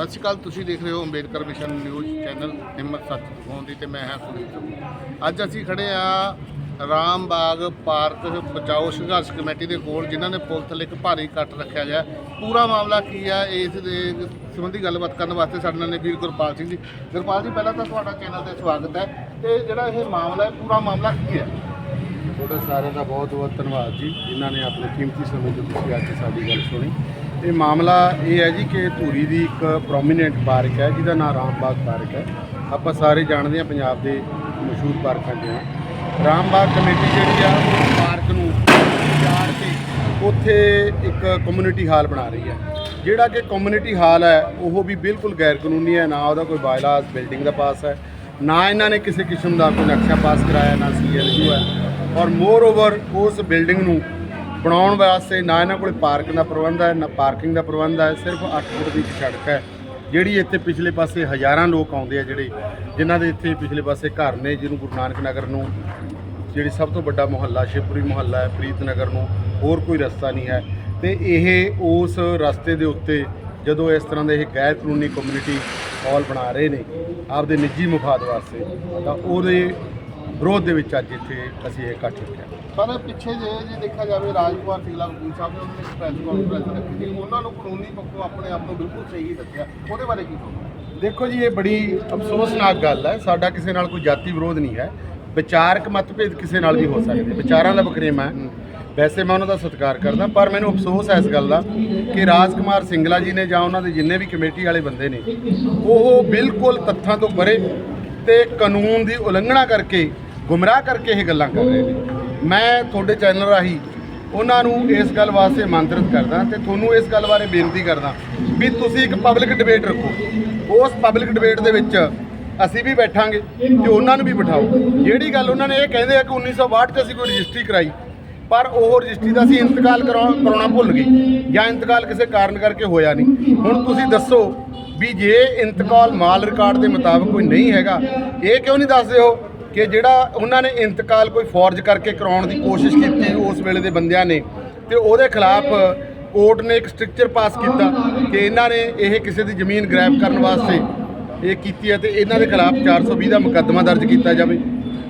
ਸਤਿ ਸ਼੍ਰੀ ਅਕਾਲ, ਤੁਸੀਂ ਦੇਖ ਰਹੇ ਹੋ ਅੰਬੇਦਕਰ ਮਿਸ਼ਨ ਨਿਊਜ਼ ਚੈਨਲ, ਹਿੰਮਤ ਸੱਚ ਦਿਖਾਉਣ ਦੀ ਤੇ ਮੈਂ ਹਾਂ ਸੁਨੀਲ ਚੌਹਾਨ। ਅੱਜ ਅਸੀਂ ਖੜੇ ਆ ਰਾਮਬਾਗ ਪਾਰਕ ਬਚਾਓ ਸੰਘਰਸ਼ ਕਮੇਟੀ ਦੇ ਕੋਲ, ਜਿਨ੍ਹਾਂ ਨੇ ਪੁਲ ਥੱਲੇ ਇੱਕ ਭਾਰੀ ਕੱਟ ਰੱਖਿਆ ਗਿਆ। ਪੂਰਾ ਮਾਮਲਾ ਕੀ ਆ ਇਸ ਦੇ ਸੰਬੰਧੀ ਗੱਲਬਾਤ ਕਰਨ ਵਾਸਤੇ ਸਾਡੇ ਨਾਲ ਨੇ ਵੀਰ ਗੁਰਪਾਲ ਸਿੰਘ ਜੀ। ਗੁਰਪਾਲ ਜੀ, ਪਹਿਲਾਂ ਤਾਂ ਤੁਹਾਡਾ ਚੈਨਲ ਤੇ ਸਵਾਗਤ ਹੈ ਤੇ ਜਿਹੜਾ ਇਹ ਮਾਮਲਾ ਹੈ, ਪੂਰਾ ਮਾਮਲਾ ਕੀ ਹੈ? ਤੁਹਾਡਾ ਸਾਰਿਆਂ ਦਾ ਬਹੁਤ ਬਹੁਤ ਧੰਨਵਾਦ ਜੀ, ਜਿਨ੍ਹਾਂ ਨੇ ਆਪਣੇ ਕੀਮਤੀ ਸਮੇਂ ਤੋਂ ਤੁਸੀਂ ਅੱਜ ਸਾਡੀ ਗੱਲ ਸੁਣੀ। ਇਹ ਮਾਮਲਾ ਇਹ ਹੈ ਜੀ ਕਿ ਧੂਰੀ ਦੀ ਇੱਕ ਪ੍ਰੋਮੀਨੈਂਟ ਪਾਰਕ ਹੈ, ਜਿਹਦਾ ਨਾਮ ਰਾਮਬਾਗ ਪਾਰਕ ਹੈ। ਆਪਾਂ ਸਾਰੇ ਜਾਣਦੇ ਹਾਂ ਪੰਜਾਬ ਦੇ ਮਸ਼ਹੂਰ ਪਾਰਕਾਂ 'ਚ ਆ ਰਾਮਬਾਗ ਕਮੇਟੀ ਜਿਹੜੀ ਆ, ਉਹ ਪਾਰਕ ਨੂੰ ਉਜਾੜ ਕੇ ਉੱਥੇ ਇੱਕ ਕਮਿਊਨਿਟੀ ਹਾਲ ਬਣਾ ਰਹੀ ਹੈ। ਜਿਹੜਾ ਕਿ ਕਮਿਊਨਿਟੀ ਹਾਲ ਹੈ, ਉਹ ਵੀ ਬਿਲਕੁਲ ਗੈਰ ਕਾਨੂੰਨੀ ਹੈ। ਨਾ ਉਹਦਾ ਕੋਈ ਬਾਇਲਾਸ ਬਿਲਡਿੰਗ ਦਾ ਪਾਸ ਹੈ, ਨਾ ਇਹਨਾਂ ਨੇ ਕਿਸੇ ਕਿਸਮ ਦਾ ਕੋਈ ਨਕਸ਼ਾ ਪਾਸ ਕਰਾਇਆ, ਨਾ ਸੀਐਲਯੂ ਹੈ। ਔਰ ਮੋਰ ਓਵਰ ਉਸ ਬਿਲਡਿੰਗ ਨੂੰ ਬਣਾਉਣ ਵਾਸਤੇ ਨਾ ਇਹਨਾਂ ਕੋਲੇ ਪਾਰਕ ਦਾ ਪ੍ਰਬੰਧ ਹੈ, ਨਾ ਪਾਰਕਿੰਗ ਦਾ ਪ੍ਰਬੰਧ ਹੈ, ਸਿਰਫ 8 ਫੁੱਟ ਦੀ ਇੱਕ ਸੜਕ ਹੈ। ਜਿਹੜੀ ਇੱਥੇ ਪਿਛਲੇ ਪਾਸੇ ਹਜ਼ਾਰਾਂ ਲੋਕ ਆਉਂਦੇ ਆ ਜਿਹੜੇ, ਜਿਨ੍ਹਾਂ ਦੇ ਇੱਥੇ ਪਿਛਲੇ ਪਾਸੇ ਘਰ ਨੇ, ਜਿਹਨੂੰ ਗੁਰੂ ਨਾਨਕ ਨਗਰ ਨੂੰ, ਜਿਹੜੀ ਸਭ ਤੋਂ ਵੱਡਾ ਮੁਹੱਲਾ, ਸ਼ਿਵਪੁਰੀ ਮੁਹੱਲਾ ਹੈ, ਪ੍ਰੀਤ ਨਗਰ ਨੂੰ ਹੋਰ ਕੋਈ ਰਸਤਾ ਨਹੀਂ ਹੈ। ਤੇ ਇਹ ਉਸ ਰਸਤੇ ਦੇ ਉੱਤੇ ਜਦੋਂ ਇਸ ਤਰ੍ਹਾਂ ਦੇ ਇਹ ਗੈਰ ਕਾਨੂੰਨੀ ਕਮਿਊਨਿਟੀ ਹਾਲ ਬਣਾ ਰਹੇ ਨੇ, ਆਪਦੇ ਨਿੱਜੀ ਮੁਫਾਦ ਵਾਸਤੇ, ਤਾਂ ਉਹਦੇ ਵਿਰੋਧ ਦੇ ਵਿੱਚ ਅੱਜ ਇੱਥੇ ਅਸੀਂ ਇਹ ਇਕੱਠ ਰੱਖਿਆ ਪਰ ਪਿੱਛੇ ਜੇ ਜੇ ਦੇਖਿਆ ਜਾਵੇ ਰਾਜਕੁਮਾਰ ਸਿੰਘਲਾ ਵਕੀਲ ਸਾਹਿਬ ਨੇ ਉਹਨਾਂ ਨੇ ਪ੍ਰੈਸ ਕਾਨਫਰੰਸ ਰੱਖੀ ਸੀ, ਉਹਨਾਂ ਨੂੰ ਕਾਨੂੰਨੀ ਪੱਖੋਂ ਆਪਣੇ ਆਪ ਨੂੰ ਬਿਲਕੁਲ ਸਹੀ ਦੱਸਿਆ। ਉਹਦੇ ਬਾਰੇ ਕੀ ਕਹੋਗੇ? ਦੇਖੋ ਜੀ, ਇਹ ਬੜੀ ਅਫਸੋਸਨਾਕ ਗੱਲ ਹੈ। ਸਾਡਾ ਕਿਸੇ ਨਾਲ ਕੋਈ ਜਾਤੀ ਵਿਰੋਧ ਨਹੀਂ ਹੈ। ਵਿਚਾਰਕ ਮਤਭੇਦ ਕਿਸੇ ਨਾਲ ਵੀ ਹੋ ਸਕਦੇ। ਵਿਚਾਰਾਂ ਦਾ ਵਖਰੇਵਾ ਹੈ। ਵੈਸੇ ਮੈਂ ਉਹਨਾਂ ਦਾ ਸਤਿਕਾਰ ਕਰਦਾ, ਪਰ ਮੈਨੂੰ ਅਫਸੋਸ ਹੈ ਇਸ ਗੱਲ ਦਾ ਕਿ ਰਾਜਕੁਮਾਰ ਸਿੰਗਲਾ ਜੀ ਨੇ ਜਾਂ ਉਹਨਾਂ ਦੇ ਜਿੰਨੇ ਵੀ ਕਮੇਟੀ ਵਾਲੇ ਬੰਦੇ ਨੇ, ਉਹ ਬਿਲਕੁਲ ਤੱਥਾਂ ਤੋਂ ਪਰੇ ਤੇ ਕਾਨੂੰਨ ਦੀ ਉਲੰਘਣਾ ਕਰਕੇ, ਗੁੰਮਰਾਹ ਕਰਕੇ ਇਹ ਗੱਲਾਂ ਕਰ ਰਹੇ ਨੇ। ਮੈਂ ਤੁਹਾਡੇ ਚੈਨਲ ਰਾਹੀਂ ਉਹਨਾਂ ਨੂੰ ਇਸ ਗੱਲ ਵਾਸਤੇ ਆਮੰਤਰਿਤ ਕਰਦਾ ਤੇ ਤੁਹਾਨੂੰ ਇਸ ਗੱਲ ਬਾਰੇ ਬੇਨਤੀ ਕਰਦਾ ਵੀ ਤੁਸੀਂ ਇੱਕ ਪਬਲਿਕ ਡਿਬੇਟ ਰੱਖੋ। ਉਸ ਪਬਲਿਕ ਡਿਬੇਟ ਦੇ ਵਿੱਚ ਅਸੀਂ ਵੀ ਬੈਠਾਂਗੇ ਤੇ ਉਹਨਾਂ ਨੂੰ ਵੀ ਬਿਠਾਓ। ਜਿਹੜੀ ਗੱਲ ਉਹਨਾਂ ਨੇ ਇਹ ਕਹਿੰਦੇ ਆ ਕਿ 1962 'ਚ ਅਸੀਂ ਕੋਈ ਰਜਿਸਟਰੀ ਕਰਾਈ, ਪਰ ਉਹ ਰਜਿਸਟਰੀ ਦਾ ਅਸੀਂ ਇੰਤਕਾਲ ਕਰਾ- ਕਰਾਉਣਾ ਭੁੱਲ ਗਏ ਜਾਂ ਇੰਤਕਾਲ ਕਿਸੇ ਕਾਰਨ ਕਰਕੇ ਹੋਇਆ ਨਹੀਂ। ਹੁਣ ਤੁਸੀਂ ਦੱਸੋ ਵੀ ਜੇ ਇੰਤਕਾਲ ਮਾਲ ਰਿਕਾਰਡ ਦੇ ਮੁਤਾਬਕ ਕੋਈ ਨਹੀਂ ਹੈਗਾ, ਇਹ ਕਿਉਂ ਨਹੀਂ ਦੱਸਦੇ ਹੋ? ਕਿ ਜਿਹੜਾ ਉਹਨਾਂ ਨੇ ਇੰਤਕਾਲ ਕੋਈ ਫੌਰਜ ਕਰਕੇ ਕਰਾਉਣ ਦੀ ਕੋਸ਼ਿਸ਼ ਕੀਤੀ ਉਸ ਵੇਲੇ ਦੇ ਬੰਦਿਆਂ ਨੇ ਤੇ ਉਹਦੇ ਖਿਲਾਫ ਕੋਰਟ ਨੇ ਇੱਕ ਸਟ੍ਰਿਕਚਰ ਪਾਸ ਕੀਤਾ ਕਿ ਇਹਨਾਂ ਨੇ ਇਹ ਕਿਸੇ ਦੀ ਜ਼ਮੀਨ ਗ੍ਰੈਬ ਕਰਨ ਵਾਸਤੇ ਇਹ ਕੀਤੀ ਹੈ ਤੇ ਇਹਨਾਂ ਦੇ ਖਿਲਾਫ 420 ਦਾ ਮੁਕੱਦਮਾ ਦਰਜ ਕੀਤਾ ਜਾਵੇ।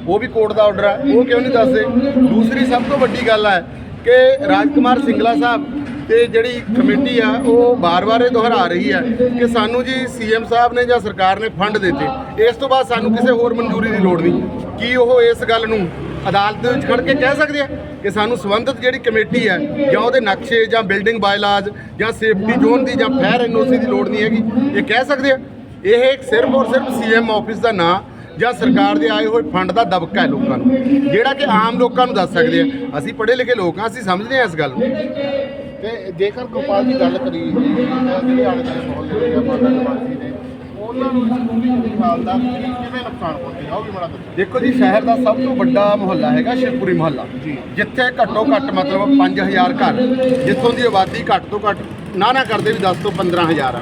ਉਹ ਵੀ ਕੋਰਟ ਦਾ ਆਰਡਰ ਹੈ। ਉਹ ਕਿਉਂ ਨਹੀਂ ਦੱਸਦੇ? ਦੂਸਰੀ ਸਭ ਤੋਂ ਵੱਡੀ ਗੱਲ ਹੈ ਕਿ ਰਾਜਕੁਮਾਰ ਸਿੰਗਲਾ ਸਾਹਿਬ ਤੇ ਜਿਹੜੀ ਕਮੇਟੀ ਆ, ਉਹ ਬਾਰ-ਬਾਰ ਇਹ ਦੁਹਰਾ ਰਹੀ ਹੈ ਕਿ ਸਾਨੂੰ ਜੀ ਸੀਐਮ ਸਾਹਿਬ ਨੇ ਜਾਂ ਸਰਕਾਰ ਨੇ ਫੰਡ ਦਿੱਤੇ। ਇਸ ਤੋਂ ਬਾਅਦ ਸਾਨੂੰ ਕਿਸੇ ਹੋਰ ਮਨਜ਼ੂਰੀ ਦੀ ਲੋੜ ਨਹੀਂ। ਕੀ ਉਹ ਇਸ ਗੱਲ ਨੂੰ ਅਦਾਲਤ ਦੇ ਵਿੱਚ ਖੜ ਕੇ ਕਹਿ ਸਕਦੇ ਆ ਕਿ ਸਾਨੂੰ ਸੰਬੰਧਿਤ ਜਿਹੜੀ ਕਮੇਟੀ ਹੈ ਜਾਂ ਉਹਦੇ ਨਕਸ਼ੇ, ਜਾਂ ਬਿਲਡਿੰਗ ਬਾਇਲਾਜ, ਜਾਂ ਸੇਫਟੀ ਜ਼ੋਨ ਦੀ, ਜਾਂ ਫਾਇਰ ਐਨਓਸੀ ਦੀ ਲੋੜ ਨਹੀਂ ਹੈਗੀ? ਇਹ ਕਹਿ ਸਕਦੇ ਆ? ਇਹ ਸਿਰਫ ਔਰ ਸਿਰਫ ਸੀਐਮ ਆਫਿਸ ਦਾ ਨਾਂ, ਜਾਂ ਸਰਕਾਰ ਦੇ ਆਏ ਹੋਏ ਫੰਡ ਦਾ ਦਬਕਾ ਹੈ ਲੋਕਾਂ ਨੂੰ। ਜਿਹੜਾ ਕਿ ਆਮ ਲੋਕਾਂ ਨੂੰ ਦੱਸ ਸਕਦੇ ਆ। ਅਸੀਂ ਪੜ੍ਹੇ ਲਿਖੇ ਲੋਕ ਹਾਂ, ਅਸੀਂ ਸਮਝਦੇ ਹਾਂ ਇਸ ਗੱਲ ਨੂੰ। ਤੇ ਜੇਕਰ ਗੋਪਾਲ ਦੀ ਗੱਲ ਕਰੀਏ ਜੀ ਜਿਹੜੇ ਆਲੇ ਦੁਆਲੇ ਮੁਹੱਲੇ ਦੇ ਆ ਮਾਤਾ ਨਿਵਾਸੀ ਨੇ ਉਹਨਾਂ ਨੂੰ ਕਾਨੂੰਨੀ ਹਾਲ ਦਾ ਕਿਵੇਂ ਨੁਕਸਾਨ ਪਹੁੰਚੇਗਾ ਉਹ ਵੀ ਬੜਾ ਦੱਸੋ ਦੇਖੋ ਜੀ ਸ਼ਹਿਰ ਦਾ ਸਭ ਤੋਂ ਵੱਡਾ ਮੁਹੱਲਾ ਹੈਗਾ ਸ਼ਿਵਪੁਰੀ ਮੁਹੱਲਾ ਜੀ। ਜਿੱਥੇ ਘੱਟੋ ਘੱਟ ਮਤਲਬ 5000 ਘਰ ਜਿੱਥੋਂ ਦੀ ਆਬਾਦੀ ਘੱਟ ਤੋਂ ਘੱਟ ਨਾ ਨਾ ਕਰਦੇ ਵੀ 10 ਤੋਂ 15000 ਆ।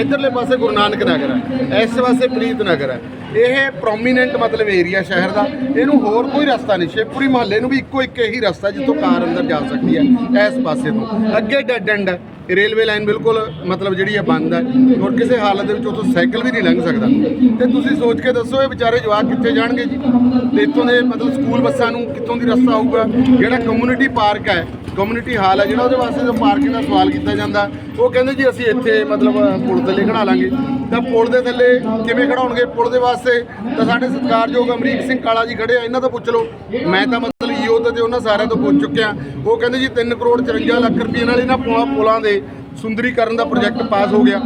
ਇਧਰਲੇ ਪਾਸੇ ਗੁਰੂ ਨਾਨਕ ਨਗਰ ਹੈ ਇਸ ਪਾਸੇ ਪ੍ਰੀਤ ਨਗਰ ਹੈ ਇਹ ਪ੍ਰੋਮੀਨੈਂਟ ਮਤਲਬ ਏਰੀਆ ਸ਼ਹਿਰ ਦਾ। ਇਹਨੂੰ ਹੋਰ ਕੋਈ ਰਸਤਾ ਨਹੀਂ। ਸ਼ਿਵਪੁਰੀ ਮਹੱਲੇ ਨੂੰ ਵੀ ਇੱਕੋ ਇੱਕ ਇਹੀ ਰਸਤਾ ਜਿੱਥੋਂ ਕਾਰ ਅੰਦਰ ਜਾ ਸਕਦੀ ਹੈ ਇਸ ਪਾਸੇ ਤੋਂ। ਅੱਗੇ ਡੈਡ ਐਂਡ। ਹੈ ਰੇਲਵੇ ਲਾਈਨ ਬਿਲਕੁਲ ਮਤਲਬ ਜਿਹੜੀ ਹੈ ਬੰਦ ਹੈ ਔਰ ਕਿਸੇ ਹਾਲਤ ਦੇ ਵਿੱਚ ਉੱਥੋਂ ਸਾਈਕਲ ਵੀ ਨਹੀਂ ਲੰਘ ਸਕਦਾ। ਤੇ ਤੁਸੀਂ ਸੋਚ ਕੇ ਦੱਸੋ, ਇਹ ਵਿਚਾਰੇ ਜਵਾਕ ਕਿੱਥੇ ਜਾਣਗੇ ਜੀ? ਤੇ ਇੱਥੋਂ ਦੇ ਮਤਲਬ ਸਕੂਲ ਬੱਸਾਂ ਨੂੰ ਕਿੱਥੋਂ ਦੀ ਰਸਤਾ ਆਊਗਾ ਜਿਹੜਾ ਕਮਿਊਨਿਟੀ ਪਾਰਕ ਹੈ ਕਮਿਊਨਿਟੀ ਹਾਲ ਹੈ ਜਿਹੜਾ ਉਹਦੇ ਵਾਸਤੇ ਜੋ ਪਾਰਕਿੰਗ ਦਾ ਸਵਾਲ ਕੀਤਾ ਜਾਂਦਾ, ਉਹ ਕਹਿੰਦੇ ਜੀ ਅਸੀਂ ਇੱਥੇ ਮਤਲਬ ਪੁਲ ਥੱਲੇ ਖੜਾ ਲਾਂਗੇ। ਤਾਂ ਪੁਲ ਦੇ ਥੱਲੇ ਕਿਵੇਂ ਖੜਾਉਣਗੇ ਪੁਲ ਦੇ ਵਾਸਤੇ ਤਾਂ ਸਾਡੇ ਸਤਿਕਾਰਯੋਗ ਅਮਰੀਕ ਸਿੰਘ ਕਾਲਾ ਜੀ ਖੜੇ ਆ, ਇਹਨਾਂ ਤੋਂ ਪੁੱਛ ਲਓ। ਮੈਂ ਤਾਂ ਮਤਲਬ ਈਓ ਤੇ ਉਹਨਾਂ ਸਾਰਿਆਂ ਤੋਂ ਪੁੱਛ ਚੁੱਕਿਆ। ਉਹ ਕਹਿੰਦੇ ਜੀ 3 ਕਰੋੜ 54 ਲੱਖ ਰੁਪਏ ਨਾਲ ਇਹਨਾਂ ਪੁਲਾਂ ਪੁਲਾਂ ਦੇ ਸੁੰਦਰੀਕਰਨ ਦਾ ਪ੍ਰੋਜੈਕਟ ਪਾਸ ਹੋ ਗਿਆ।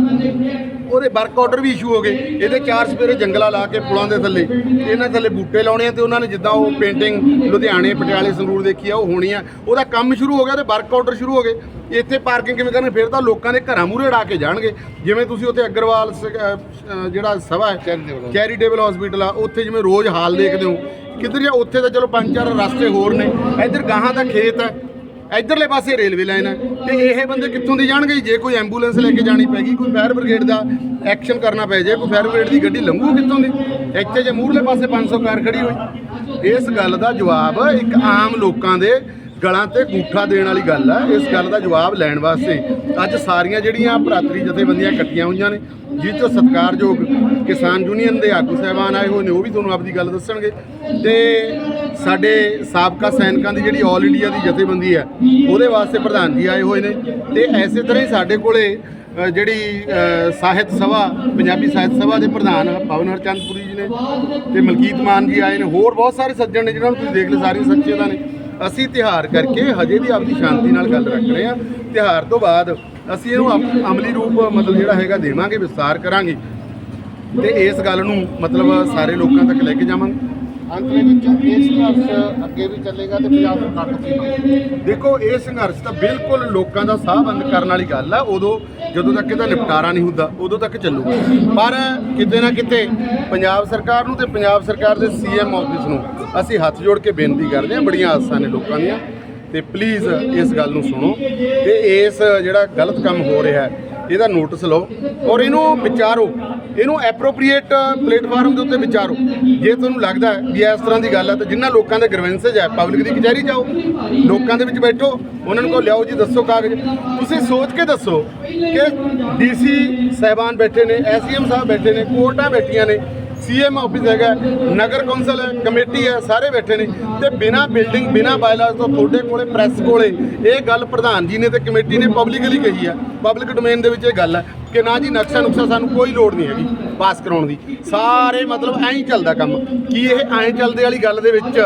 ਉਹਦੇ ਵਰਕ ਆਰਡਰ ਵੀ ਇਸ਼ੂ ਹੋ ਗਏ। ਇਹਦੇ ਚਾਰ ਸਪੇਰੇ ਜੰਗਲਾ ਲਾ ਕੇ ਪੁਲਾਂ ਦੇ ਥੱਲੇ। ਇਹਨਾਂ ਥੱਲੇ ਬੂਟੇ ਲਾਉਣੇ ਆ ਤੇ ਉਹਨਾਂ ਨੇ ਜਿੱਦਾਂ ਉਹ ਪੇਂਟਿੰਗ ਲੁਧਿਆਣੇ, ਪਟਿਆਲੇ, ਸੰਗਰੂਰ ਦੇਖੀ ਆ, ਉਹ ਹੋਣੀ ਆ। ਉਹਦਾ ਕੰਮ ਸ਼ੁਰੂ ਹੋ ਗਿਆ ਤੇ ਵਰਕ ਆਰਡਰ ਸ਼ੁਰੂ ਹੋ ਗਏ। ਇੱਥੇ ਪਾਰਕਿੰਗ ਕਿਵੇਂ ਕਰਨਗੇ ਫਿਰ ਤਾਂ ਲੋਕਾਂ ਦੇ ਘਰਾਂ ਮੂਹਰੇ ਢਾ ਕੇ ਜਾਣਗੇ। ਜਿਵੇਂ ਤੁਸੀਂ ਉੱਥੇ ਅਗਰਵਾਲ ਸ- ਜਿਹੜਾ ਸਭਾ ਹੈ, Charitable ਚੈਰੀਟੇਬਲ ਹਸਪੀਟਲ ਆ, ਉੱਥੇ ਜਿਵੇਂ ਰੋਜ਼ ਹਾਲ ਦੇਖਦੇ ਹੋ। ਕਿੱਧਰ ਜਾਂ ਉੱਥੇ ਤਾਂ ਚਲੋ ਪੰਜ ਚਾਰ ਰਸਤੇ ਹੋਰ ਨੇ। ਇੱਧਰ ਗਾਹਾਂ ਦਾ ਖੇਤ ਹੈ। ਇਧਰਲੇ ਪਾਸੇ ਰੇਲਵੇ ਲਾਈਨ ਹੈ ਤੇ ਇਹ ਬੰਦੇ ਕਿੱਥੋਂ ਦੀ ਜਾਣਗੇ ਜੇ? ਕੋਈ ਐਂਬੂਲੈਂਸ ਲੈ ਕੇ ਜਾਣੀ ਪੈਗੀ ਕੋਈ ਫਾਇਰ ਬ੍ਰਿਗੇਡ ਦਾ ਐਕਸ਼ਨ ਕਰਨਾ ਪੈ ਜੇ, ਕੋਈ ਫਾਇਰ ਬ੍ਰਿਗੇਡ ਦੀ ਗੱਡੀ ਲੰਘੂ ਕਿੱਥੋਂ ਦੀ? ਇੱਥੇ ਜੇ ਮੂਹਰਲੇ ਪਾਸੇ 500 ਕਾਰ ਖੜੀ ਹੋਈ। ਇਸ ਗੱਲ ਦਾ ਜਵਾਬ ਇੱਕ ਆਮ ਲੋਕਾਂ ਦੇ ਗਲਾਂ ਤੇ ਗੂਠਾ ਦੇਣ ਵਾਲੀ ਗੱਲ ਆ। ਇਸ ਗੱਲ ਦਾ ਜਵਾਬ ਲੈਣ ਵਾਸਤੇ ਅੱਜ ਸਾਰੀਆਂ ਜਿਹੜੀਆਂ ਭਰਾਤਰੀ ਜਥੇਬੰਦੀਆਂ ਇਕੱਠੀਆਂ ਹੋਈਆਂ ਨੇ, ਜਿਸ ਤੋਂ ਸਤਿਕਾਰਯੋਗ ਕਿਸਾਨ ਯੂਨੀਅਨ ਦੇ ਆਗੂ ਸਾਹਿਬਾਨ ਆਏ ਹੋਏ ਨੇ, ਉਹ ਵੀ ਤੁਹਾਨੂੰ ਆਪਦੀ ਗੱਲ ਦੱਸਣਗੇ। ਤੇ ਸਾਡੇ ਸਾਬਕਾ ਸੈਨਿਕਾਂ ਦੀ ਜਿਹੜੀ ਆਲ ਇੰਡੀਆ ਦੀ ਜਥੇਬੰਦੀ ਹੈ, ਉਹਦੇ ਵਾਸਤੇ ਪ੍ਰਧਾਨ ਜੀ ਆਏ ਹੋਏ ਨੇ। ਤੇ ਐਸੇ ਤਰ੍ਹਾਂ ਹੀ ਸਾਡੇ ਕੋਲੇ ਜਿਹੜੀ ਸਾਹਿਤ ਸਭਾ, ਪੰਜਾਬੀ ਸਾਹਿਤ ਸਭਾ ਦੇ ਪ੍ਰਧਾਨ ਪਵਨ ਹਰਚੰਦਪੁਰੀ ਜੀ ਨੇ ਤੇ ਮਲਕੀਤ ਮਾਨ ਜੀ ਆਏ ਨੇ। ਹੋਰ ਬਹੁਤ ਸਾਰੇ ਸੱਜਣ ਨੇ ਜਿਹਨਾਂ ਨੂੰ ਤੁਸੀਂ ਦੇਖ ਲਓ, ਸਾਰੀਆਂ ਸੱਚੀਆਂ ਨੇ। ਅਸੀਂ ਤਿਹਾਰ ਕਰਕੇ ਹਜੇ ਵੀ ਆਪਦੀ ਸ਼ਾਂਤੀ ਨਾਲ ਗੱਲ ਰੱਖ ਰਹੇ ਹਾਂ। ਤਿਹਾਰ ਤੋਂ ਬਾਅਦ ਅਸੀਂ ਇਹਨੂੰ ਅਮ- ਅਮਲੀ ਰੂਪ, ਮਤਲਬ ਜਿਹੜਾ ਹੈਗਾ, ਦੇਵਾਂਗੇ, ਵਿਸਤਾਰ ਕਰਾਂਗੇ। ਤੇ ਇਸ ਗੱਲ ਨੂੰ ਮਤਲਬ ਸਾਰੇ ਲੋਕਾਂ ਤੱਕ ਲੈ ਕੇ ਜਾਵਾਂਗੇ। ਅੰਤ ਦੇ ਵਿੱਚ ਇਹ ਸੰਘਰਸ਼ ਅੱਗੇ ਵੀ ਚੱਲੇਗਾ ਤੇ ਪੰਜਾਬ ਸਰਕਾਰ ਤੋਂ ਕੀ ਮੰਗ ਦੇਖੋ ਇਹ ਸੰਘਰਸ਼ ਤਾਂ ਬਿਲਕੁਲ ਲੋਕਾਂ ਦਾ ਸਾਹ ਬੰਦ ਕਰਨ ਵਾਲੀ ਗੱਲ ਆ। ਉਦੋਂ ਜਦੋਂ ਤੱਕ ਇਹਦਾ ਨਿਪਟਾਰਾ ਨਹੀਂ ਹੁੰਦਾ ਉਦੋਂ ਤੱਕ ਚੱਲੂਗਾ। ਪਰ ਕਿਤੇ ਨਾ ਕਿਤੇ ਪੰਜਾਬ ਸਰਕਾਰ ਨੂੰ ਤੇ ਪੰਜਾਬ ਸਰਕਾਰ ਦੇ ਸੀਐਮ ਆਫਿਸ ਨੂੰ ਅਸੀਂ ਹੱਥ ਜੋੜ ਕੇ ਬੇਨਤੀ ਕਰਦੇ ਹਾਂ ਬੜੀਆਂ ਆਸਾਂ ਨੇ ਲੋਕਾਂ ਦੀਆਂ। ਤੇ ਪਲੀਜ਼ ਇਸ ਗੱਲ ਨੂੰ ਸੁਣੋ। ਤੇ ਇਸ ਜਿਹੜਾ ਗਲਤ ਕੰਮ ਹੋ ਰਿਹਾ ਹੈ ਇਹਦਾ ਨੋਟਿਸ ਲਓ ਔਰ ਇਹਨੂੰ ਵਿਚਾਰੋ, ਇਹਨੂੰ ਐਪਰੋਪ੍ਰੀਏਟ ਪਲੇਟਫਾਰਮ ਦੇ ਉੱਤੇ ਵਿਚਾਰੋ। ਜੇ ਤੁਹਾਨੂੰ ਲੱਗਦਾ ਹੈ ਵੀ ਇਸ ਤਰ੍ਹਾਂ ਦੀ ਗੱਲ ਹੈ ਤਾਂ ਜਿਨ੍ਹਾਂ ਲੋਕਾਂ ਦੇ ਗ੍ਰਵੈਂਸੇਜ ਹੈ ਪਬਲਿਕ ਦੀ ਕਚਹਿਰੀ ਜਾਓ, ਲੋਕਾਂ ਦੇ ਵਿੱਚ ਬੈਠੋ, ਉਹਨਾਂ ਨੂੰ ਕਹੋ, ਲਿਆਓ ਜੀ, ਦੱਸੋ ਕਾਗਜ਼। ਤੁਸੀਂ ਸੋਚ ਕੇ ਦੱਸੋ ਕਿ ਡੀਸੀ ਸਹਿਬਾਨ ਬੈਠੇ ਨੇ, ਐਸਡੀਐਮ ਸਾਹਿਬ ਬੈਠੇ ਨੇ, ਕੋਰਟਾਂ ਬੈਠੀਆਂ ਨੇ। ਸੀਐਮ ਆਫਿਸ ਹੈਗਾ ਨਗਰ ਕੌਂਸਲ ਹੈ, ਕਮੇਟੀ ਹੈ, ਸਾਰੇ ਬੈਠੇ ਨੇ। ਤੇ ਬਿਨਾ ਬਿਲਡਿੰਗ ਬਿਨਾ ਬਾਇਲਾਸ ਤੋਂ ਤੁਹਾਡੇ ਕੋਲੇ ਪ੍ਰੈਸ ਕੋਲੇ, ਇਹ ਗੱਲ ਪ੍ਰਧਾਨ ਜੀ ਨੇ ਤੇ ਕਮੇਟੀ ਨੇ ਪਬਲਿਕਲੀ ਕਹੀ ਹੈ। ਪਬਲਿਕ ਡੋਮੇਨ ਦੇ ਵਿੱਚ ਇਹ ਗੱਲ ਹੈ ਕਿ ਨਾ ਜੀ, ਨਕਸ਼ਾ ਨੁਕਸ਼ਾ ਸਾਨੂੰ ਕੋਈ ਲੋੜ ਨਹੀਂ ਹੈਗੀ ਪਾਸ ਕਰਾਉਣ ਦੀ। ਸਾਰੇ ਮਤਲਬ ਐਂ ਹੀ ਚੱਲਦਾ ਕੰਮ ਕੀ ਇਹ ਐਂ ਚੱਲਦੇ ਵਾਲੀ ਗੱਲ ਦੇ ਵਿੱਚ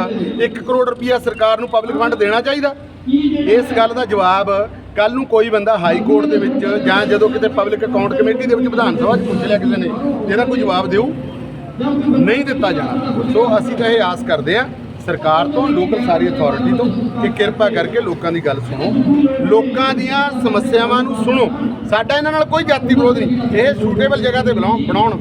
1 ਕਰੋੜ ਰੁਪਈਆ ਸਰਕਾਰ ਨੂੰ ਪਬਲਿਕ ਫੰਡ ਦੇਣਾ ਚਾਹੀਦਾ। ਇਸ ਗੱਲ ਦਾ ਜਵਾਬ ਕੱਲ ਨੂੰ ਕੋਈ ਬੰਦਾ ਹਾਈ ਕੋਰਟ ਦੇ ਵਿੱਚ ਜਾਂ ਜਦੋਂ ਕਿਤੇ ਪਬਲਿਕ ਅਕਾਊਂਟ ਕਮੇਟੀ ਦੇ ਵਿੱਚ ਵਿਧਾਨ ਸਭਾ 'ਚ ਪੁੱਛ ਲਿਆ ਕਿਸੇ ਨੇ, ਇਹਦਾ ਕੋਈ ਜਵਾਬ ਦਿਓ ਨਹੀਂ ਦਿੱਤਾ ਜਾਣਾ। ਸੋ ਅਸੀਂ ਤਾਂ ਇਹ ਆਸ ਕਰਦੇ ਆ ਸਰਕਾਰ ਤੋਂ, ਲੋਕਲ ਸਾਰੀ ਅਥਾਰਟੀ ਤੋਂ, ਕਿ ਕਿਰਪਾ ਕਰਕੇ ਲੋਕਾਂ ਦੀ ਗੱਲ ਸੁਣੋ। ਲੋਕਾਂ ਦੀਆਂ ਸਮੱਸਿਆਵਾਂ ਨੂੰ ਸੁਣੋ। ਸਾਡਾ ਇਹਨਾਂ ਨਾਲ ਕੋਈ ਜਾਤੀ ਵਿਰੋਧ ਨਹੀਂ। ਇਹ ਸੂਟੇਬਲ ਜਗ੍ਹਾ ਤੇ ਬਣਾਉਣ ਬਣਾਉਣ।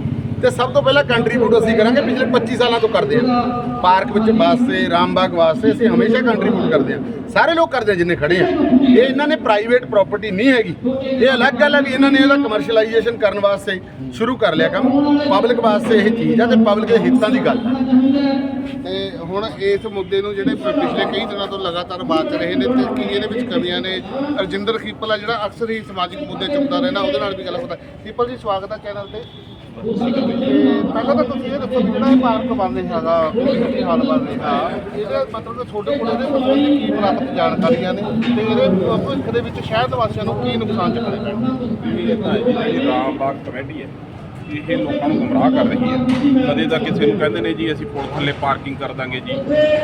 ਤੇ ਸਭ ਤੋਂ ਪਹਿਲਾਂ ਕੰਟਰੀਬਿਊਟ ਅਸੀਂ ਕਰਾਂਗੇ, ਪਿਛਲੇ 25 ਸਾਲਾਂ ਤੋਂ ਕਰਦੇ ਆ। ਪਾਰਕ ਵਿੱਚ ਵਾਸਤੇ ਰਾਮਬਾਗ ਵਾਸਤੇ ਅਸੀਂ ਹਮੇਸ਼ਾ ਕੰਟਰੀਬਿਊਟ ਕਰਦੇ ਆ। ਸਾਰੇ ਲੋਕ ਕਰਦੇ ਆ ਜਿੰਨੇ ਖੜੇ ਆ। ਇਹ ਇਹਨਾਂ ਨੇ ਪ੍ਰਾਈਵੇਟ ਪ੍ਰਾਪਰਟੀ ਨਹੀਂ ਹੈਗੀ। ਇਹ ਅਲੱਗ ਗੱਲ ਹੈ ਵੀ ਇਹਨਾਂ ਨੇ ਇਹਦਾ ਕਮਰਸ਼ੀਅਲਾਈਜੇਸ਼ਨ ਕਰਨ ਵਾਸਤੇ ਸ਼ੁਰੂ ਕਰ ਲਿਆ ਕੰਮ। ਪਬਲਿਕ ਵਾਸਤੇ ਇਹ ਚੀਜ਼ ਆ ਤੇ ਪਬਲਿਕ ਦੇ ਹਿੱਤਾਂ ਦੀ ਗੱਲ ਹੈ ਤੇ ਹੁਣ ਇਸ ਮੁੱਦੇ ਨੂੰ ਜਿਹੜੇ ਪਿਛਲੇ ਕਈ ਦਿਨਾਂ ਤੋਂ ਲਗਾਤਾਰ ਬਾਤ ਰਹੇ ਨੇ ਤੇ ਕੀ ਇਹਦੇ ਵਿੱਚ ਕਮੀਆਂ ਨੇ? ਰਜਿੰਦਰ ਖੀਪਲ ਆ ਜਿਹੜਾ ਅਕਸਰ ਹੀ ਸਮਾਜਿਕ ਮੁੱਦੇ ਚੁੱਕਦਾ ਰਹਿਣਾ ਉਹਦੇ ਨਾਲ ਵੀ ਗੱਲ ਹੁੰਦਾ ਖੀਪਲ ਜੀ, ਸਵਾਗਤ ਹੈ ਚੈਨਲ ਤੇ। ਪਹਿਲਾਂ ਤਾਂ ਤੁਸੀਂ ਇਹ ਦੱਸੋ ਜਿਹੜਾ ਇਹ ਪਾਰਕ ਬਣ ਰਿਹਾ ਹੈਗਾ ਕੀ ਹਾਲ ਬਣ ਰਿਹਾ ਇਹਦੇ ਮਤਲਬ ਤੁਹਾਡੇ ਕੋਲ ਇਹਦੇ ਸੰਬੰਧੀ ਕੀ ਪ੍ਰਾਪਤ ਜਾਣਕਾਰੀਆਂ ਨੇ ਤੇ ਇਹਦੇ ਭਵਿੱਖ ਦੇ ਵਿੱਚ ਸ਼ਹਿਰ ਵਾਸੀਆਂ ਨੂੰ ਕੀ ਨੁਕਸਾਨ ਚੱਕਣੇ ਪੈਣਗੇ? ਇਹ ਤਾਂ ਹੈ ਜੀ ਜਿਹੜੀ ਕਮੇਟੀ ਹੈ। ਇਹ ਲੋਕਾਂ ਨੂੰ ਗੁੰਮਰਾਹ ਕਰ ਰਹੀ ਹੈ। ਕਦੇ ਤਾਂ ਕਿਸੇ ਨੂੰ ਕਹਿੰਦੇ ਨੇ ਜੀ ਅਸੀਂ ਪੁਲ ਥੱਲੇ ਪਾਰਕਿੰਗ ਕਰ ਦਾਂਗੇ ਜੀ।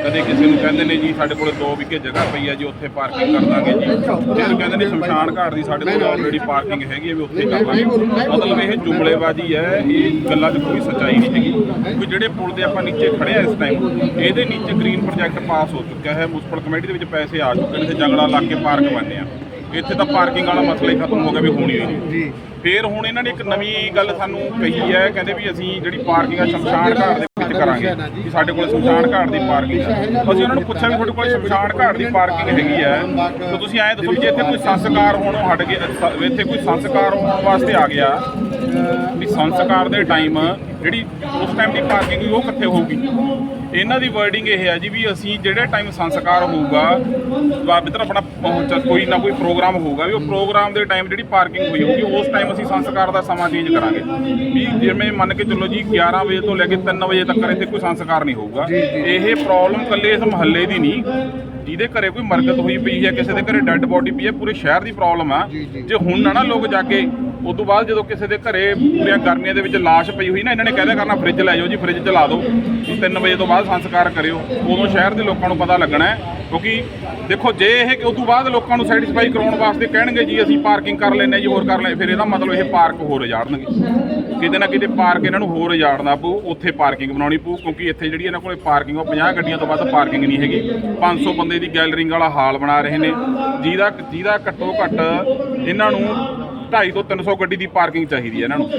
ਕਦੇ ਕਿਸੇ ਨੂੰ ਕਹਿੰਦੇ ਨੇ ਜੀ ਸਾਡੇ ਕੋਲ 2 ਵਿਕੇ ਜਗ੍ਹਾ ਪਈ ਹੈ ਜੀ ਉੱਥੇ ਪਾਰਕਿੰਗ ਕਰ ਦਾਂਗੇ ਜੀ। ਫਿਰ ਕਹਿੰਦੇ ਨੇ ਸ਼ਮਸ਼ਾਨ ਘਾਟ ਦੀ ਸਾਡੇ ਕੋਲ ਆਲਰੇਡੀ ਪਾਰਕਿੰਗ ਹੈਗੀ ਹੈ ਵੀ ਉੱਥੇ ਕਰ ਲਾਂਗੇ ਮਤਲਬ ਇਹ ਜੁਮਲੇਬਾਜ਼ੀ ਹੈ ਇਹ ਗੱਲਾਂ 'ਚ ਕੋਈ ਸੱਚਾਈ ਨਹੀਂ ਹੈਗੀ। ਕਿਉਂਕਿ ਜਿਹੜੇ ਪੁਲ ਦੇ ਆਪਾਂ ਨੀਚੇ ਖੜੇ ਆ ਇਸ ਟਾਈਮ ਇਹਦੇ ਨੀਚੇ ਗ੍ਰੀਨ ਪ੍ਰੋਜੈਕਟ ਪਾਸ ਹੋ ਚੁੱਕਿਆ ਹੈ। ਮੁਨਸਪਲ ਕਮੇਟੀ ਦੇ ਵਿੱਚ ਪੈਸੇ ਆ ਚੁੱਕੇ ਨੇ ਤੇ ਜੰਗਲਾ ਲਾ ਕੇ ਪਾਰਕ ਬਣਨੇ ਆ। ਇੱਥੇ ਤਾਂ ਪਾਰਕਿੰਗ ਵਾਲਾ ਮਸਲਾ ਹੀ ਖਤਮ ਹੋ ਗਿਆ ਵੀ ਹੋਣੀ ਹੋਈ ਜੀ। ਫੇਰ ਹੁਣ ਇਹਨਾਂ ਨੇ ਇੱਕ ਨਵੀਂ ਗੱਲ ਸਾਨੂੰ ਕਹੀ ਹੈ ਕਹਿੰਦੇ ਵੀ ਅਸੀਂ ਜਿਹੜੀ ਪਾਰਕਿੰਗ ਆ ਸ਼ਮਸ਼ਾਨ ਘਾਟ ਦੇ ਵਿੱਚ ਕਰਾਂਗੇ ਵੀ ਸਾਡੇ ਕੋਲ ਸ਼ਮਸ਼ਾਨ ਘਾਟ ਦੀ ਪਾਰਕਿੰਗ ਹੈ ਅਸੀਂ ਉਹਨਾਂ ਨੂੰ ਪੁੱਛਿਆ ਵੀ ਤੁਹਾਡੇ ਕੋਲ ਸ਼ਮਸ਼ਾਨ ਘਾਟ ਦੀ ਪਾਰਕਿੰਗ ਹੈਗੀ ਹੈ ਤਾਂ ਤੁਸੀਂ ਐਂ ਦੱਸੋ ਜੇ ਇੱਥੇ ਕੋਈ ਸੰਸਕਾਰ ਹੋਣੋਂ ਹਟ ਗਿਆ ਸ- ਇੱਥੇ ਕੋਈ ਸੰਸਕਾਰ ਹੋਣ ਵਾਸਤੇ ਆ ਗਿਆ ਵੀ ਸੰਸਕਾਰ ਦੇ ਟਾਈਮ ਜਿਹੜੀ ਉਸ ਟਾਈਮ ਦੀ ਪਾਰਕਿੰਗ ਉਹ ਕਿੱਥੇ ਹੋਊਗੀ ਇਹਨਾਂ ਦੀ ਵਰਡਿੰਗ ਇਹ ਹੈ ਜੀ ਵੀ ਅਸੀਂ ਜਿਹੜੇ ਟਾਈਮ ਸੰਸਕਾਰ ਹੋਊਗਾ ਬਾਬਿੱਤਰ ਆਪਣਾ ਪਹੁੰਚ ਕੋਈ ਨਾ ਕੋਈ ਪ੍ਰੋਗਰਾਮ ਹੋਊਗਾ ਵੀ ਉਹ ਪ੍ਰੋਗਰਾਮ ਦੇ ਟਾਈਮ ਜਿਹੜੀ ਪਾਰਕਿੰਗ ਹੋਈ ਹੋਊਗੀ ਉਸ ਟਾਈਮ ਅਸੀਂ ਸੰਸਕਾਰ ਦਾ ਸਮਾਂ ਚੇਂਜ ਕਰਾਂਗੇ। ਵੀ ਜਿਵੇਂ ਮੰਨ ਕੇ ਚੱਲੋ ਜੀ 11 ਵਜੇ ਤੋਂ ਲੈ ਕੇ 3 ਵਜੇ ਤੱਕ ਇੱਥੇ ਕੋਈ ਸੰਸਕਾਰ ਨਹੀਂ ਹੋਊਗਾ। ਇਹ ਪ੍ਰੋਬਲਮ ਕੱਲੇ ਇਸ ਮਹੱਲੇ ਦੀ ਨਹੀਂ ਜਿਹਦੇ ਘਰੇ ਕੋਈ ਮਰਗਤ ਹੋਈ ਪਈ ਹੈ ਕਿਸੇ ਦੇ ਘਰੇ ਡੈੱਡ ਬੋਡੀ ਪਈ ਹੈ ਪੂਰੇ ਸ਼ਹਿਰ ਦੀ ਪ੍ਰੋਬਲਮ ਆ। ਜੇ ਹੁਣ ਨਾ ਨਾ ਲੋਕ ਜਾ ਕੇ ਉਸ ਤੋਂ ਬਾਅਦ ਜਦੋਂ ਕਿਸੇ ਦੇ ਘਰੇ ਪੂਰੀਆਂ ਗਰਮੀਆਂ ਦੇ ਵਿੱਚ ਲਾਸ਼ ਪਈ ਹੋਈ ਨਾ, ਇਹਨਾਂ ਨੇ ਕਹਿਦਾ ਕਰਨਾ ਫ੍ਰਿਜ ਲੈ ਜਾਓ ਜੀ ਫ੍ਰਿਜ ਚਲਾ ਦਿਓ। ਵੀ 3 ਵਜੇ ਤੋਂ ਬਾਅਦ ਸੰਸਕਾਰ ਕਰਿਓ। ਉਦੋਂ ਸ਼ਹਿਰ ਦੇ ਲੋਕਾਂ ਨੂੰ ਪਤਾ ਲੱਗਣਾ ਹੈ, ਕਿਉਂਕਿ ਦੇਖੋ, ਜੇ ਇਹ ਉਸ ਤੋਂ ਬਾਅਦ ਲੋਕਾਂ ਨੂੰ ਸੈਟੀਸਫਾਈ ਕਰਾਉਣ ਵਾਸਤੇ ਕਹਿਣਗੇ ਜੀ, ਅਸੀਂ ਪਾਰਕਿੰਗ ਕਰ ਲੈਨੇ ਜੀ, ਹੋਰ ਕਰ ਲੈ ਫਿਰ ਇਹਦਾ ਮਤਲਬ ਇਹ ਪਾਰਕ ਹੋਰ ਉਜਾੜਨਗੇ। ਕਿਤੇ ਨਾ ਕਿਤੇ ਪਾਰਕ ਇਹਨਾਂ ਨੂੰ ਹੋਰ ਉਜਾੜਨਾ ਪਊ, ਉੱਥੇ ਪਾਰਕਿੰਗ ਬਣਾਉਣੀ ਪਊ, ਕਿਉਂਕਿ ਇੱਥੇ ਜਿਹੜੀ ਇਹਨਾਂ ਕੋਲੇ ਪਾਰਕਿੰਗ ਉਹ 50 ਗੱਡੀਆਂ ਤੋਂ ਵੱਧ ਪਾਰਕਿੰਗ ਨਹੀਂ ਹੈਗੀ। 500 ਬੰਦੇ ਦੀ ਗੈਲਰਿੰਗ ਵਾਲਾ ਹਾਲ ਬਣਾ ਰਹੇ ਨੇ। ਜਿਹਦਾ ਜਿਹਦਾ ਘੱਟੋ ਘੱਟ ਇਹਨਾਂ ਨੂੰ 250 ਤੋਂ 300 ਗੱਡੀ ਦੀ ਪਾਰਕਿੰਗ ਚਾਹੀਦੀ ਹੈ ਇਹਨਾਂ ਨੂੰ।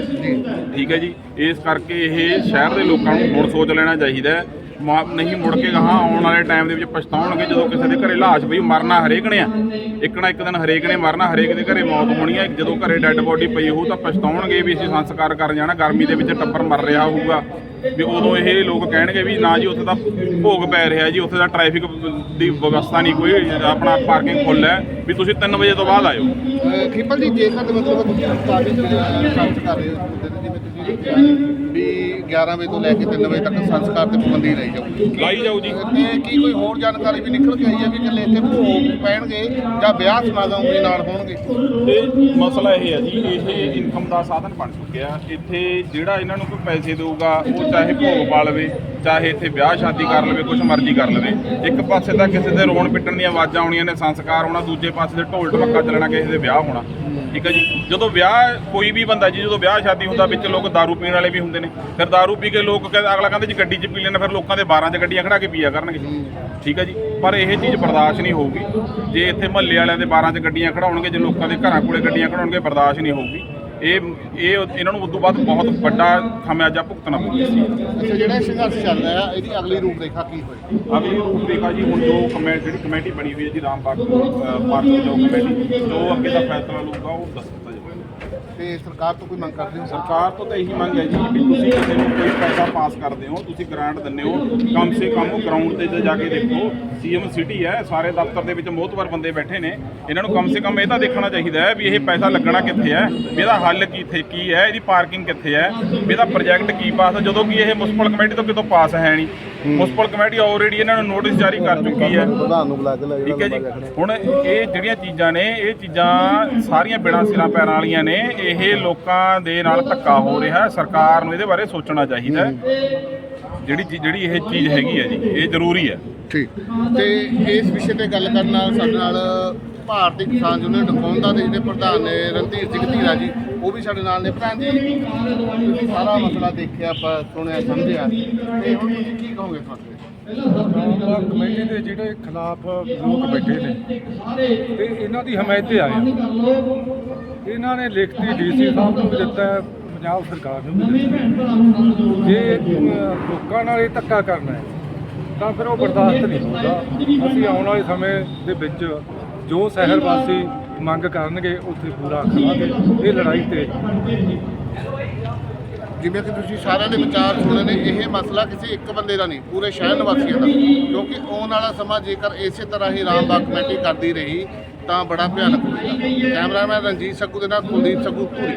ਠੀਕ ਹੈ ਜੀ। ਇਸ ਕਰਕੇ ਇਹ ਸ਼ਹਿਰ ਦੇ ਲੋਕਾਂ ਨੂੰ ਹੁਣ ਸੋਚ ਲੈਣਾ ਚਾਹੀਦਾ ਹੈ। ਮਾ- ਨਹੀਂ ਮੁੜ ਕੇ ਗਾਹਾਂ ਆਉਣ ਵਾਲੇ ਟਾਈਮ ਦੇ ਵਿੱਚ ਪਛਤਾਉਣਗੇ ਜਦੋਂ ਕਿਸੇ ਦੇ ਘਰੇ ਲਾਸ਼ ਪਈ ਮਰਨਾ ਹਰੇਕ ਨੇ ਆ। ਇੱਕ ਨਾ ਇੱਕ ਦਿਨ ਹਰੇਕ ਨੇ ਮਰਨਾ, ਹਰੇਕ ਦੇ ਘਰੇ ਮੌਤ ਹੋਣੀ ਹੈ ਜਦੋਂ ਘਰੇ ਡੈੱਡ ਬੋਡੀ ਪਈ ਹੋਊ ਤਾਂ ਪਛਤਾਉਣਗੇ ਵੀ ਅਸੀਂ ਸੰਸਕਾਰ ਕਰਨ ਜਾਣਾ। ਗਰਮੀ ਦੇ ਵਿੱਚ ਟੱਬਰ ਮਰ ਰਿਹਾ ਹੋਊਗਾ। ਵੀ ਉਦੋਂ ਇਹ ਲੋਕ ਕਹਿਣਗੇ ਵੀ ਨਾ ਜੀ ਉੱਥੇ ਤਾਂ ਭੋਗ ਪੈ ਰਿਹਾ ਜੀ ਉੱਥੇ ਦਾ ਟ੍ਰੈਫਿਕ ਦੀ ਵਿਵਸਥਾ ਨਹੀਂ ਕੋਈ ਆਪਣਾ ਪਾਰਕਿੰਗ ਫੁੱਲ ਹੈ। ਵੀ ਤੁਸੀਂ 3 ਵਜੇ ਤੋਂ ਬਾਅਦ ਆਇਓ। ਖਿੱਪਲ ਜੀ ਜੇਕਰ ਮਤਲਬ ਤੁਸੀਂ ਸਰਚ ਕਰ ਰਹੇ ਹੋ ਜਿਵੇਂ ਤੁਸੀਂ ਵੀ 11 ਵਜੇ ਤੋਂ ਲੈ ਕੇ 3 ਵਜੇ ਤੱਕ ਸੰਸਕਾਰ ਤੇ ਪਾਬੰਦੀ ਰਹੀ ਜਾਊਗੀ। ਲਾਈ ਜਾਊ ਜੀ। ਤੇ ਕੀ ਕੋਈ ਹੋਰ ਜਾਣਕਾਰੀ ਵੀ ਨਿਕਲ ਕੇ ਆਈ ਹੈ ਵੀ ਇਕੱਲੇ ਇੱਥੇ ਭੋਗ ਪੈਣਗੇ? ਜਾਂ ਵਿਆਹ ਸਮਾਗਮ ਵੀ ਨਾਲ ਹੋਣਗੇ? ਇਹ ਮਸਲਾ ਇਹ ਹੈ ਜੀ, ਇਹ ਇਨਕਮ ਦਾ ਸਾਧਨ ਬਣ ਚੁੱਕਿਆ। ਇੱਥੇ ਜਿਹੜਾ ਇਹਨਾਂ ਨੂੰ ਕੋਈ ਪੈਸੇ ਦੇਊਗਾ, ਉਹ ਚਾਹੇ ਭੋਗ ਪਾ ਲਵੇ, ਚਾਹੇ ਇੱਥੇ ਵਿਆਹ ਸ਼ਾਦੀ ਕਰ ਲਵੇ ਕੁਝ ਮਰਜ਼ੀ ਕਰ ਲਵੇ। ਇੱਕ ਪਾਸੇ ਤਾਂ ਕਿਸੇ ਦੇ ਰੋਣ ਪਿੱਟਣ ਦੀਆਂ ਆਵਾਜ਼ਾਂ ਆਉਣੀਆਂ ਨੇ, ਸੰਸਕਾਰ ਹੋਣਾ, ਦੂਜੇ ਪਾਸੇ ਦੇ ਢੋਲ ਢਮੱਕਾ ਚੱਲਣਾ, ਕਿਸੇ ਦੇ ਵਿਆਹ ਹੋਣਾ। ਠੀਕ ਹੈ ਜੀ ਜਦੋਂ ਵਿਆਹ ਕੋਈ ਵੀ ਬੰਦਾ ਜੀ ਜਦੋਂ ਵਿਆਹ ਸ਼ਾਦੀ ਹੁੰਦਾ ਵਿੱਚ ਲੋਕ दारू ਪੀਣ ਵਾਲੇ ਵੀ ਹੁੰਦੇ ਨੇ ਫਿਰ दारू ਪੀ ਕੇ ਲੋਕ ਕਹਿੰਦੇ ਅਗਲਾ ਕਹਿੰਦੇ ਜੀ ਗੱਡੀ 'ਚ ਪੀ ਲੈਣਾ ਫਿਰ ਲੋਕਾਂ ਦੇ 12 'ਚ ਗੱਡੀਆਂ ਖੜਾ ਕੇ ਪੀਆ ਕਰਨਗੇ ਠੀਕ ਹੈ ਜੀ ਪਰ ਇਹ ਚੀਜ਼ ਬਰਦਾਸ਼ਤ ਨਹੀਂ ਹੋਊਗੀ ਜੇ ਇੱਥੇ ਮਹੱਲੇ ਵਾਲਿਆਂ ਦੇ 12 'ਚ ਗੱਡੀਆਂ ਖੜਾਉਣਗੇ ਜੇ ਲੋਕਾਂ ਦੇ ਘਰਾਂ ਕੋਲੇ ਗੱਡੀਆਂ ਖੜਾਉਣਗੇ ਬਰਦਾਸ਼ਤ ਨਹੀਂ ਹੋਊਗੀ ਇਹ ਇਹ ਇਹਨਾਂ ਨੂੰ ਉਦੋਂ ਬਾਅਦ ਬਹੁਤ ਵੱਡਾ ਖਮਿਆਜਾ ਭੁਗਤਣਾ ਪਊਗਾ ਦਾ ਅੱਛਾ ਜਿਹੜਾ ਇਹ ਸੰਘਰਸ਼ ਚੱਲ ਰਿਹਾ ਹੈ ਇਹਦੀ ਅਗਲੀ ਰੂਪਰੇਖਾ ਕੀ ਹੋਏਗੀ? ਅਗਲੀ ਰੂਪਰੇਖਾ ਜੀ ਹੁਣ ਜੋ ਕਮੇ ਜਿਹੜੀ ਕਮੇਟੀ ਬਣੀ ਹੋਈ ਹੈ ਜੀ ਰਾਮਬਾਗ ਅ, ਪਾਰਕ ਦੀ ਜੋ ਕਮੇਟੀ ਜੋ ਅੱਗੇ ਦਾ ਫੈਸਲਾ ਲਊਗਾ ਉਹ ਦੱਸ ਦਿੱਤਾ ਤੇ ਸਰਕਾਰ ਤੋਂ ਕੋਈ ਮੰਗ ਕਰਦੇ ਹੋ? ਸਰਕਾਰ ਤੋਂ ਤਾਂ ਇਹੀ ਮੰਗ ਹੈ ਜੀ ਵੀ ਤੁਸੀਂ ਕਿਸੇ ਨੂੰ ਕੋਈ ਪੈਸਾ ਪਾਸ ਕਰਦੇ ਹੋ, ਤੁਸੀਂ ਗ੍ਰਾਂਟ ਦਿੰਦੇ ਹੋ, ਕਮ ਸੇ ਕਮ ਗਰਾਊਂਡ ਤੇ ਜਾ ਕੇ ਦੇਖੋ। ਸੀਐਮ ਸਿਟੀ ਹੈ, ਸਾਰੇ ਦਫ਼ਤਰ ਦੇ ਵਿੱਚ ਮੋਹਤਵਰ ਬੰਦੇ ਬੈਠੇ ਨੇ। ਇਹਨਾਂ ਨੂੰ ਕਮ ਸੇ ਕਮ ਇਹ ਤਾਂ ਦੇਖਣਾ ਚਾਹੀਦਾ ਹੈ ਵੀ ਇਹ ਪੈਸਾ ਲੱਗਣਾ ਕਿੱਥੇ ਹੈ ਇਹਦਾ ਹੱਲ ਕਿੱਥੇ, ਕੀ ਹੈ, ਇਹਦੀ ਪਾਰਕਿੰਗ ਕਿੱਥੇ ਹੈ ਇਹਦਾ ਪ੍ਰੋਜੈਕਟ ਕੀ ਪਾਸ ਹੈ, ਜਦੋਂ ਕਿ ਇਹ ਮੁਨਸਪਲ ਕਮੇਟੀ ਤੋਂ ਕਿਤੋਂ ਪਾਸ ਹੈ ਨਹੀਂ। ਮੁਨਸਪਲ ਕਮੇਟੀ ਆਲਰੇਡੀ ਇਹਨਾਂ ਨੂੰ ਨੋਟਿਸ ਜਾਰੀ ਕਰ ਚੁੱਕੀ ਹੈ। ਪ੍ਰਧਾਨ ਨੂੰ ਬੁਲਾ ਕੇ ਲੈ ਠੀਕ ਹੈ ਜੀ। ਹੁਣ ਇਹ ਜਿਹੜੀਆਂ ਚੀਜ਼ਾਂ ਨੇ ਇਹ ਚੀਜ਼ਾਂ ਸਾਰੀਆਂ ਬਿਨਾਂ ਸਿਰਾਂ ਪੈਰਾਂ ਵਾਲੀਆਂ ਨੇ ਇਹ ਲੋਕਾਂ ਦੇ ਨਾਲ ਧੱਕਾ ਹੋ ਰਿਹਾ। ਸਰਕਾਰ ਨੂੰ ਇਹਦੇ ਬਾਰੇ ਸੋਚਣਾ ਚਾਹੀਦਾ। ਜਿਹੜੀ ਜਿਹੜੀ ਇਹ ਚੀਜ਼ ਹੈਗੀ ਹੈ ਜੀ ਇਹ ਜ਼ਰੂਰੀ ਹੈ। ਠੀਕ। ਤੇ ਇਸ ਵਿਸ਼ੇ ਤੇ ਗੱਲ ਕਰਨ ਨਾਲ ਸਾਡੇ ਨਾਲ ਭਾਰਤੀ ਕਿਸਾਨ ਯੂਨੀਅਨ ਡਕੌਂਦਾ ਦੇ ਜਿਹੜੇ ਪ੍ਰਧਾਨ ਨੇ ਰਣਧੀਰ ਸਿੰਘ ਧੀਰਾ ਜੀ, ਉਹ ਵੀ ਸਾਡੇ ਨਾਲ ਨੇ। ਭੈਣ ਜੀ, ਤੁਸੀਂ ਸਾਰਾ ਮਸਲਾ ਦੇਖਿਆ, ਆਪਾਂ ਸੁਣਿਆ, ਸਮਝਿਆ। ਤੇ ਹੁਣ ਤੁਸੀਂ ਕੀ ਕਹੋਗੇ ਤੁਹਾਡੇ? ਕਮੇਟੀ ਦੇ ਜਿਹੜੇ ਖਿਲਾਫ ਲੋਕ ਬੈਠੇ ਨੇ, ਤੇ ਇਹਨਾਂ ਦੀ ਹਮਾਇਤ ਤੇ ਆਏ ਇਹਨਾਂ ਨੇ ਲਿਖਤੀ ਡੀਸੀ ਸਾਹਿਬ ਨੂੰ ਵੀ ਦਿੱਤਾ ਪੰਜਾਬ ਸਰਕਾਰ ਨੂੰ ਵੀ ਦਿੱਤਾ ਜੇ ਲੋਕਾਂ ਨਾਲ ਇਹ ਧੱਕਾ ਕਰਨਾ ਹੈ, ਤਾਂ ਫਿਰ ਉਹ ਬਰਦਾਸ਼ਤ ਨਹੀਂ ਹੁੰਦਾ ਅਸੀਂ ਆਉਣ ਵਾਲੇ ਸਮੇਂ ਦੇ ਵਿੱਚ ਜੋ ਸ਼ਹਿਰ ਵਾਸੀ ਮੰਗ ਕਰਨਗੇ, ਉੱਥੇ ਪੂਰਾ ਕਰਾਂਗੇ। ਇਹ ਲੜਾਈ ਤੇ ਜਿਵੇਂ ਕਿ ਤੁਸੀਂ ਸਾਰਿਆਂ ਦੇ ਵਿਚਾਰ ਸੁਣੇ ਨੇ, ਇਹ ਮਸਲਾ ਕਿਸੇ ਇੱਕ ਬੰਦੇ ਦਾ ਨਹੀਂ, ਪੂਰੇ ਸ਼ਹਿਰ ਨਿਵਾਸੀਆਂ ਦਾ। ਕਿਉਂਕਿ ਆਉਣ ਵਾਲਾ ਸਮਾਂ ਜੇਕਰ ਇਸੇ ਤਰ੍ਹਾਂ ਹੀ ਰਾਮਬਾਗ ਕਮੇਟੀ ਕਰਦੀ ਰਹੀ, ਤਾਂ ਬੜਾ ਭਿਆਨਕ ਹੋਵੇਗਾ। ਕੈਮਰਾਮੈਨ ਰਣਜੀਤ ਸੱਗੂ ਦੇ ਨਾਲ ਕੁਲਦੀਪ ਸੱਗੂ, ਪੂਰੀ।